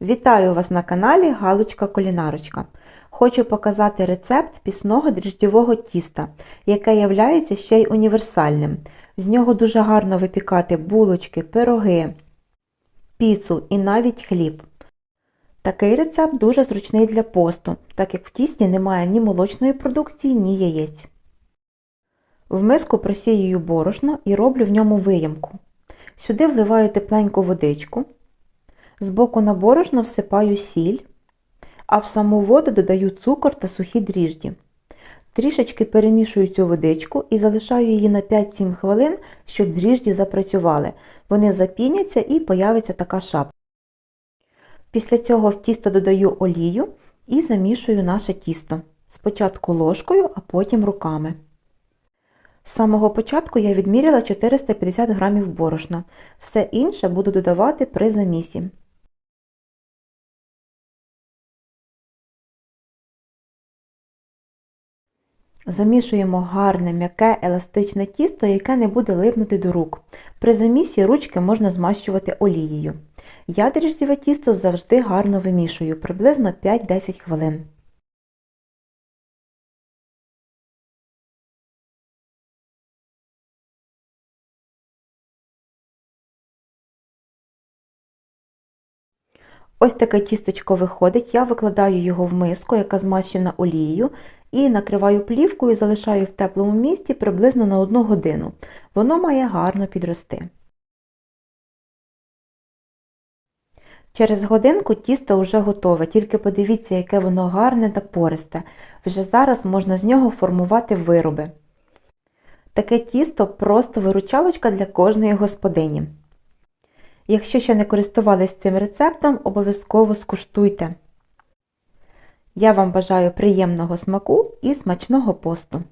Вітаю вас на каналі Галочка Кулінарочка. Хочу показати рецепт пісного дріждєвого тіста, яке являється ще й універсальним. З нього дуже гарно випікати булочки, пироги, піцу і навіть хліб. Такий рецепт дуже зручний для посту, так як в тісті немає ні молочної продукції, ні яєць. В миску просіюю борошно і роблю в ньому виямку. Сюди вливаю тепленьку водичку. Збоку на борошно всипаю сіль, а в саму воду додаю цукор та сухі дріжджі. Трішечки перемішую цю водичку і залишаю її на 5-7 хвилин, щоб дріжджі запрацювали. Вони запіняться і появиться така шапка. Після цього в тісто додаю олію і замішую наше тісто. Спочатку ложкою, а потім руками. З самого початку я відміряла 450 г борошна. Все інше буду додавати при замісі. Замішуємо гарне, м'яке, еластичне тісто, яке не буде липнути до рук. При замісі ручки можна змащувати олією. Я дріжджеве тісто завжди гарно вимішую, приблизно 5-10 хвилин. Ось таке тістечко виходить, я викладаю його в миску, яка змащена олією, і накриваю плівкою, залишаю в теплому місці приблизно на 1 годину. Воно має гарно підрости. Через годинку тісто вже готове, тільки подивіться, яке воно гарне та пористе. Вже зараз можна з нього формувати вироби. Таке тісто просто виручалочка для кожної господині. Якщо ще не користувались цим рецептом, обов'язково скуштуйте. Я вам бажаю приємного смаку і смачного посту!